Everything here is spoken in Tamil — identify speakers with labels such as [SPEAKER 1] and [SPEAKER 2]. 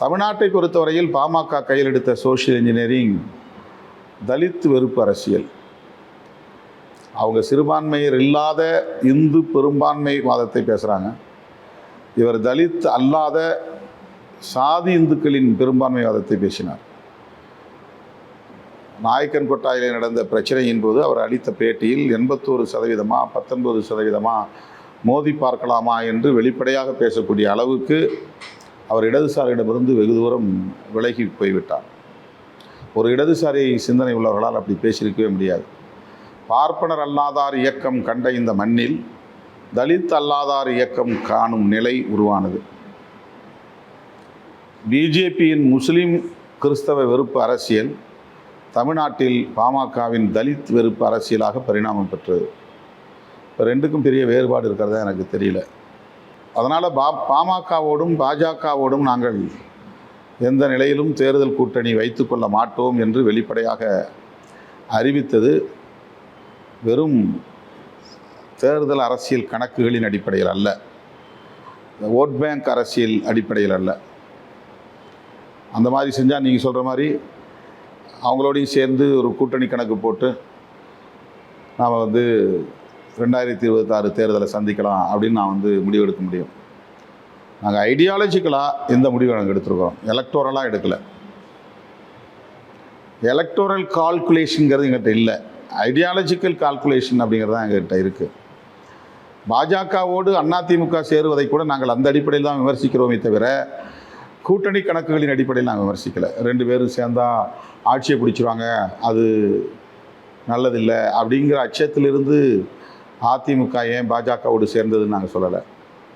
[SPEAKER 1] தமிழ்நாட்டை பொறுத்தவரையில் பாமக கையில் எடுத்த சோஷியல் இன்ஜினியரிங் தலித் வெறுப்பு அரசியல். அவங்க சிறுபான்மையர் இல்லாத இந்து பெரும்பான்மை வாதத்தை பேசுகிறாங்க இவர் தலித் அல்லாத சாதி இந்துக்களின் பெரும்பான்மை வாதத்தை பேசினார். நாயக்கன் கொட்டாயிலே நடந்த பிரச்சனையின் போது அவர் அளித்த பேட்டியில் எண்பத்தோரு சதவீதமா பத்தொன்பது சதவீதமா மோதி பார்க்கலாமா என்று வெளிப்படையாக பேசக்கூடிய அளவுக்கு அவர் இடதுசாரியிடமிருந்து வெகு தூரம் விலகி போய்விட்டார். ஒரு இடதுசாரி சிந்தனை உள்ளவர்களால் அப்படி பேசியிருக்கவே முடியாது. பார்ப்பனர் அல்லாதார் இயக்கம் கண்ட இந்த மண்ணில் தலித் அல்லாதார் இயக்கம் காணும் நிலை உருவானது. பிஜேபியின் முஸ்லீம் கிறிஸ்தவ வெறுப்பு அரசியல் தமிழ்நாட்டில் பாமகவின் தலித் வெறுப்பு அரசியலாக பரிணாமம் பெற்றது. இப்போ ரெண்டுக்கும் பெரிய வேறுபாடு இருக்கிறதா எனக்கு தெரியல. அதனால் பா பாமகவோடும் பாஜகவோடும் நாங்கள் எந்த நிலையிலும் தேர்தல் கூட்டணி வைத்துக்கொள்ள மாட்டோம் என்று வெளிப்படையாக அறிவித்தது. வெறும் தேர்தல் அரசியல் கணக்குகளின் அடிப்படையில் அல்ல. ஓட் பேங்க் அரசியல் அடிப்படையில் அல்ல. அந்த மாதிரி செஞ்சால் நீங்கள் சொல்கிற மாதிரி அவங்களோடையும் சேர்ந்து ஒரு கூட்டணி கணக்கு போட்டு நாம் வந்து ரெண்டாயிரத்தி இருபத்தாறு தேர்தலை சந்திக்கலாம் அப்படின்னு நான் வந்து முடிவெடுக்க முடியும். நாங்கள் ஐடியாலஜிக்கலாக எந்த முடிவு நாங்கள் எடுத்துருக்கோம். எலக்டோரலாக எடுக்கலை. எலக்டோரல் கால்குலேஷனுங்கிறது எங்கிட்ட இல்லை. ஐடியாலஜிக்கல் கால்குலேஷன் அப்படிங்கிறது தான் எங்ககிட்ட இருக்குது பாஜகவோடு அதிமுக சேருவதை கூட நாங்கள் அந்த அடிப்படையில் தான் விமர்சிக்கிறோமே தவிர கூட்டணி கணக்குகளின் அடிப்படையில் நாங்கள் விமர்சிக்கலை. ரெண்டு பேரும் சேர்ந்தால் ஆட்சியை பிடிச்சிருவாங்க அது நல்லதில்லை அப்படிங்கிற அச்சத்திலிருந்து அதிமுக ஏன் பாஜகவோடு சேர்ந்ததுன்னு நாங்கள் சொல்லலை.